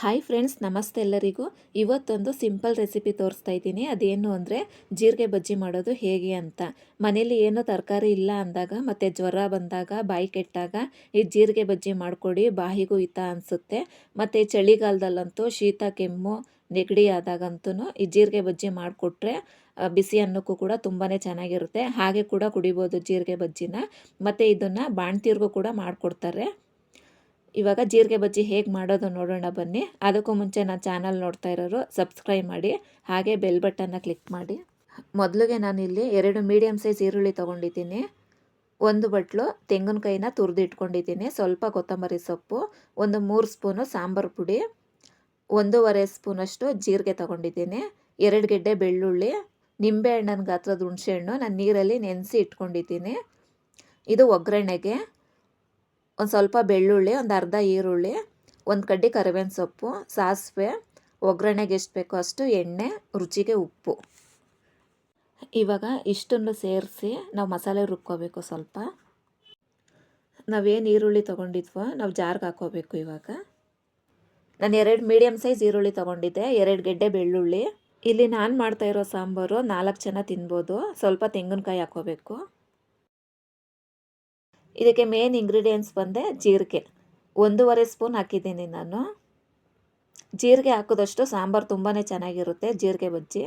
Hi friends ನಮಸ್ತೆ ಎಲ್ಲರಿಗೂ. ಇವತ್ತೊಂದು ಸಿಂಪಲ್ ರೆಸಿಪಿ ತೋರಿಸ್ತಾ ಇದ್ದೀನಿ. ಅದೇನು ಅಂದರೆ ಜೀರಿಗೆ ಬಜ್ಜಿ ಮಾಡೋದು ಹೇಗೆ ಅಂತ. ಮನೇಲಿ ಏನೋ ತರಕಾರಿ ಇಲ್ಲ ಅಂದಾಗ, ಮತ್ತು ಜ್ವರ ಬಂದಾಗ, ಬಾಯಿ ಕೆಟ್ಟಾಗ ಈ ಜೀರಿಗೆ ಬಜ್ಜಿ ಮಾಡಿಕೊಡಿ, ಬಾಯಿಗೂ ಹಿತ ಅನಿಸುತ್ತೆ. ಮತ್ತು ಚಳಿಗಾಲದಲ್ಲಂತೂ ಶೀತ, ಕೆಮ್ಮು, ನೆಗಡಿ ಆದಾಗಂತೂ ಈ ಜೀರಿಗೆ ಬಜ್ಜಿ ಮಾಡಿಕೊಟ್ರೆ ಬಿಸಿ ಅನ್ನಕ್ಕೂ ಕೂಡ ತುಂಬಾ ಚೆನ್ನಾಗಿರುತ್ತೆ. ಹಾಗೆ ಕೂಡ ಕುಡಿಬೋದು ಜೀರಿಗೆ ಬಜ್ಜಿನ. ಮತ್ತು ಇದನ್ನು ಬಾಣ್ತೀರ್ಗೂ ಕೂಡ ಮಾಡಿಕೊಡ್ತಾರೆ. ಇವಾಗ ಜೀರಿಗೆ ಬಜ್ಜಿ ಹೇಗೆ ಮಾಡೋದು ನೋಡೋಣ ಬನ್ನಿ. ಅದಕ್ಕೂ ಮುಂಚೆ ನಾನು ಚಾನಲ್ ನೋಡ್ತಾ ಇರೋರು ಸಬ್ಸ್ಕ್ರೈಬ್ ಮಾಡಿ, ಹಾಗೆ ಬೆಲ್ ಬಟನ್ನ ಕ್ಲಿಕ್ ಮಾಡಿ. ಮೊದಲಿಗೆ ನಾನಿಲ್ಲಿ ಎರಡು ಮೀಡಿಯಮ್ ಸೈಜ್ ಈರುಳ್ಳಿ ತೊಗೊಂಡಿದ್ದೀನಿ. ಒಂದು ಬಟ್ಲು ತೆಂಗಿನಕಾಯಿನ ತುರಿದು ಇಟ್ಕೊಂಡಿದ್ದೀನಿ, ಸ್ವಲ್ಪ ಕೊತ್ತಂಬರಿ ಸೊಪ್ಪು, ಒಂದು ಮೂರು ಸ್ಪೂನು ಸಾಂಬಾರು ಪುಡಿ, ಒಂದೂವರೆ ಸ್ಪೂನಷ್ಟು ಜೀರಿಗೆ ತೊಗೊಂಡಿದ್ದೀನಿ, ಎರಡು ಗೆಡ್ಡೆ ಬೆಳ್ಳುಳ್ಳಿ, ನಿಂಬೆಹಣ್ಣಿನ ಗಾತ್ರದ ಹುಣಸೆಹಣ್ಣು, ನಾನು ನೀರಲ್ಲಿ ನೆನೆಸಿ ಇಟ್ಕೊಂಡಿದ್ದೀನಿ. ಇದು ಒಗ್ಗರಣೆಗೆ. ಒಂದು ಸ್ವಲ್ಪ ಬೆಳ್ಳುಳ್ಳಿ, ಒಂದು ಅರ್ಧ ಈರುಳ್ಳಿ, ಒಂದು ಕಡ್ಡಿ ಕರಿಬೇವಿನ ಸೊಪ್ಪು, ಸಾಸಿವೆ, ಒಗ್ಗರಣೆಗೆ ಎಷ್ಟು ಬೇಕೋ ಅಷ್ಟು ಎಣ್ಣೆ, ರುಚಿಗೆ ಉಪ್ಪು. ಇವಾಗ ಇಷ್ಟನ್ನು ಸೇರಿಸಿ ನಾವು ಮಸಾಲೆ ರುಬ್ಕೋಬೇಕು ಸ್ವಲ್ಪ. ನಾವೇನು ಈರುಳ್ಳಿ ತೊಗೊಂಡಿದ್ವೋ ನಾವು ಜಾರ್ಗೆ ಹಾಕೋಬೇಕು ಇವಾಗ. ನಾನು ಎರಡು ಮೀಡಿಯಮ್ ಸೈಜ್ ಈರುಳ್ಳಿ ತೊಗೊಂಡಿದ್ದೆ, ಎರಡು ಗೆಡ್ಡೆ ಬೆಳ್ಳುಳ್ಳಿ. ಇಲ್ಲಿ ನಾನು ಮಾಡ್ತಾ ಇರೋ ಸಾಂಬಾರು ನಾಲ್ಕು ಜನ ತಿನ್ಬೋದು, ಸ್ವಲ್ಪ ತೆಂಗಿನಕಾಯಿ ಹಾಕೋಬೇಕು. ಇದಕ್ಕೆ ಮೇನ್ ಇಂಗ್ರೀಡಿಯೆಂಟ್ಸ್ ಬಂದೆ ಜೀರಿಗೆ. ಒಂದೂವರೆ ಸ್ಪೂನ್ ಹಾಕಿದ್ದೀನಿ ನಾನು. ಜೀರಿಗೆ ಹಾಕಿದಷ್ಟು ಸಾಂಬಾರು ತುಂಬಾ ಚೆನ್ನಾಗಿರುತ್ತೆ ಜೀರಿಗೆ ಬಜ್ಜಿ.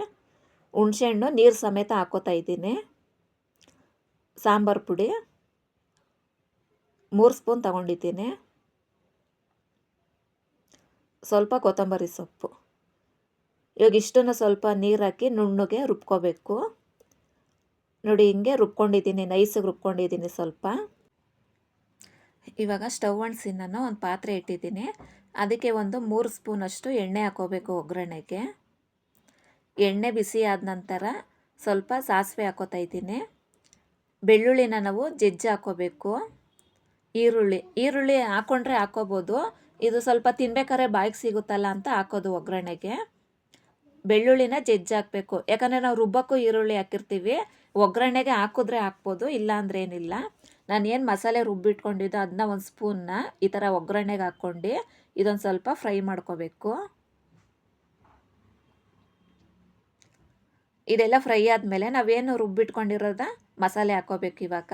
ಹುಣಸೆಹಣ್ಣು ನೀರು ಸಮೇತ ಹಾಕೋತಾ ಇದ್ದೀನಿ. ಸಾಂಬಾರು ಪುಡಿ. ಮೂರು ಸ್ಪೂನ್ ತಗೊಂಡಿದ್ದೀನಿ. ಸ್ವಲ್ಪ ಕೊತ್ತಂಬರಿ ಸೊಪ್ಪು. ಇವಾಗ ಇಷ್ಟನ್ನು ಸ್ವಲ್ಪ ನೀರು ಹಾಕಿ ನುಣ್ಣಗೆ ರುಬ್ಕೋಬೇಕು. ನೋಡಿ ಹಿಂಗೆ ರುಬ್ಕೊಂಡಿದ್ದೀನಿ ನೈಸಿಗೆ ರುಬ್ಕೊಂಡಿದ್ದೀನಿ ಸ್ವಲ್ಪ. ಇವಾಗ ಸ್ಟವ್ ನಾನು ಒಂದು ಪಾತ್ರೆ ಇಟ್ಟಿದ್ದೀನಿ. ಅದಕ್ಕೆ ಒಂದು ಮೂರು ಸ್ಪೂನಷ್ಟು ಎಣ್ಣೆ ಹಾಕೋಬೇಕು ಒಗ್ಗರಣೆಗೆ. ಎಣ್ಣೆ ಬಿಸಿ ಆದ ನಂತರ ಸ್ವಲ್ಪ ಸಾಸಿವೆ ಹಾಕೋತಾ ಇದ್ದೀನಿ. ಬೆಳ್ಳುಳ್ಳಿನ ನಾವು ಜಜ್ಜಿ ಹಾಕೋಬೇಕು. ಈರುಳ್ಳಿ ಈರುಳ್ಳಿ ಹಾಕ್ಕೊಂಡ್ರೆ ಹಾಕೋಬೋದು. ಇದು ಸ್ವಲ್ಪ ತಿನ್ಬೇಕಾದ್ರೆ ಬಾಯಿಗೆ ಸಿಗುತ್ತಲ್ಲ ಅಂತ ಹಾಕೋದು ಒಗ್ಗರಣೆಗೆ. ಬೆಳ್ಳುಳ್ಳಿನ ಜಜ್ಜಿ ಹಾಕಬೇಕು. ಯಾಕಂದರೆ ನಾವು ರುಬ್ಬಕ್ಕೂ ಈರುಳ್ಳಿ ಹಾಕಿರ್ತೀವಿ. ಒಗ್ಗರಣೆಗೆ ಹಾಕಿದ್ರೆ ಹಾಕ್ಬೋದು ಇಲ್ಲ ಅಂದ್ರೆ ಏನಿಲ್ಲ. ನಾನು ಏನು ಮಸಾಲೆ ರುಬ್ಬಿಟ್ಕೊಂಡಿದ್ದೋ ಅದನ್ನ ಒಂದು ಸ್ಪೂನ್ನ ಈ ಥರ ಒಗ್ಗರಣೆಗೆ ಹಾಕ್ಕೊಂಡು ಇದೊಂದು ಸ್ವಲ್ಪ ಫ್ರೈ ಮಾಡ್ಕೋಬೇಕು. ಇದೆಲ್ಲ ಫ್ರೈ ಆದಮೇಲೆ ನಾವೇನು ರುಬ್ಬಿಟ್ಕೊಂಡಿರೋದ? ಮಸಾಲೆ ಹಾಕೋಬೇಕು ಇವಾಗ.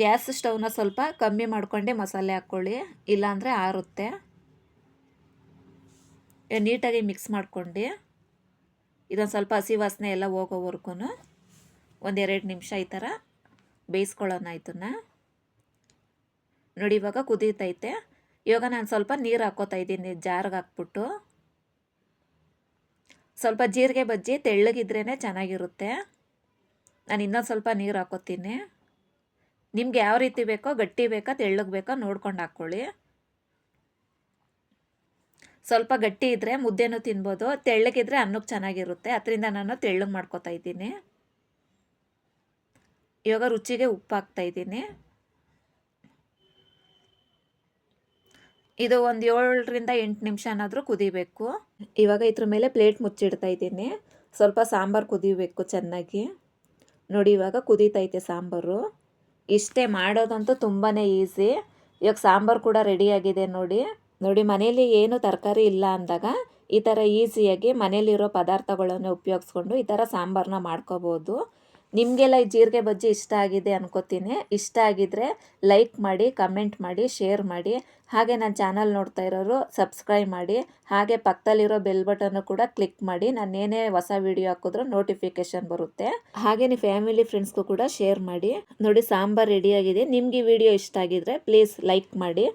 ಗ್ಯಾಸ್ ಸ್ಟವ್ನ ಸ್ವಲ್ಪ ಕಮ್ಮಿ ಮಾಡ್ಕೊಂಡು ಮಸಾಲೆ ಹಾಕ್ಕೊಳ್ಳಿ, ಇಲ್ಲಾಂದರೆ ಆರುತ್ತೆ. ನೀಟಾಗಿ ಮಿಕ್ಸ್ ಮಾಡ್ಕೊಂಡು, ಇದೊಂದು ಸ್ವಲ್ಪ ಹಸಿ ವಾಸನೆ ಎಲ್ಲ ಹೋಗೋವರೆಗೂ ಒಂದೆರಡು ನಿಮಿಷ ಈ ಥರ ಬೇಯಿಸ್ಕೊಳ್ಳೋಣ ಇದನ್ನು. ನೋಡಿ, ಇವಾಗ ಕುದೀತೈತೆ. ಇವಾಗ ನಾನು ಸ್ವಲ್ಪ ನೀರು ಹಾಕೋತಾ ಇದ್ದೀನಿ, ಜಾರ್ಗೆ ಹಾಕ್ಬಿಟ್ಟು. ಸ್ವಲ್ಪ ಜೀರಿಗೆ ಬಜ್ಜಿ ತೆಳ್ಳಗಿದ್ರೇ ಚೆನ್ನಾಗಿರುತ್ತೆ. ನಾನು ಇನ್ನೊಂದು ಸ್ವಲ್ಪ ನೀರು ಹಾಕೋತೀನಿ. ನಿಮ್ಗೆ ಯಾವ ರೀತಿ ಬೇಕೋ, ಗಟ್ಟಿ ಬೇಕಾ, ತೆಳ್ಳಗೆ ಬೇಕೋ ನೋಡ್ಕೊಂಡು ಹಾಕ್ಕೊಳ್ಳಿ ಸ್ವಲ್ಪ ಗಟ್ಟಿ ಇದ್ದರೆ ಮುದ್ದೆನೂ ತಿನ್ಬೋದು, ತೆಳ್ಳಗಿದ್ರೆ ಅನ್ನಕ್ಕೆ ಚೆನ್ನಾಗಿರುತ್ತೆ. ಅದರಿಂದ ನಾನು ತೆಳ್ಳಗೆ ಮಾಡ್ಕೋತಾ ಇದ್ದೀನಿ. ಇವಾಗ ರುಚಿಗೆ ಉಪ್ಪು ಹಾಕ್ತಾ ಇದ್ದೀನಿ. ಇದು ಒಂದು ಏಳರಿಂದ ಎಂಟು ನಿಮಿಷನಾದರೂ ಕುದಿಬೇಕು. ಇವಾಗ ಇದ್ರ ಮೇಲೆ ಪ್ಲೇಟ್ ಮುಚ್ಚಿಡ್ತಾ ಇದ್ದೀನಿ. ಸ್ವಲ್ಪ ಸಾಂಬಾರು ಕುದಿಬೇಕು ಚೆನ್ನಾಗಿ. ನೋಡಿ, ಇವಾಗ ಕುದೀತೈತೆ ಸಾಂಬಾರು. ಇಷ್ಟೇ ಮಾಡೋದಂತೂ ತುಂಬಾ ಈಸಿ. ಇವಾಗ ಸಾಂಬಾರು ಕೂಡ ರೆಡಿಯಾಗಿದೆ ನೋಡಿ. ನೋಡಿ ಮನೇಲಿ ಏನು ತರಕಾರಿ ಇಲ್ಲ ಅಂದಾಗ ಈ ಥರ ಈಸಿಯಾಗಿ ಮನೇಲಿರೋ ಪದಾರ್ಥಗಳನ್ನು ಉಪಯೋಗಿಸ್ಕೊಂಡು ಈ ಥರ ಸಾಂಬಾರನ್ನ ಮಾಡ್ಕೋಬೋದು. ನಿಮಗೆಲ್ಲ ಈ ಜೀರಿಗೆ ಬಜ್ಜಿ ಇಷ್ಟ ಆಗಿದೆ ಅನ್ಕೋತೀನಿ. ಇಷ್ಟ ಆಗಿದ್ರೆ ಲೈಕ್ ಮಾಡಿ ಕಮೆಂಟ್ ಮಾಡಿ ಶೇರ್ ಮಾಡಿ. ಹಾಗೆ ನನ್ನ ಚಾನಲ್ ನೋಡ್ತಾ ಇರೋರು ಸಬ್ಸ್ಕ್ರೈಬ್ ಮಾಡಿ. ಹಾಗೆ ಪಕ್ಕದಲ್ಲಿರೋ ಬೆಲ್ ಬಟನ್ನು ಕೂಡ ಕ್ಲಿಕ್ ಮಾಡಿ. ನಾನು ಏನೇ ಹೊಸ ವಿಡಿಯೋ ಹಾಕಿದ್ರೂ ನೋಟಿಫಿಕೇಶನ್ ಬರುತ್ತೆ. ಹಾಗೆ ನೀವು ಫ್ಯಾಮಿಲಿ ಫ್ರೆಂಡ್ಸ್ಗೂ ಕೂಡ ಶೇರ್ ಮಾಡಿ. ನೋಡಿ ಸಾಂಬಾರ್ ರೆಡಿಯಾಗಿದೆ ನಿಮಗೆ ಈ ವಿಡಿಯೋ ಇಷ್ಟ ಆಗಿದ್ರೆ ಪ್ಲೀಸ್ ಲೈಕ್ ಮಾಡಿ.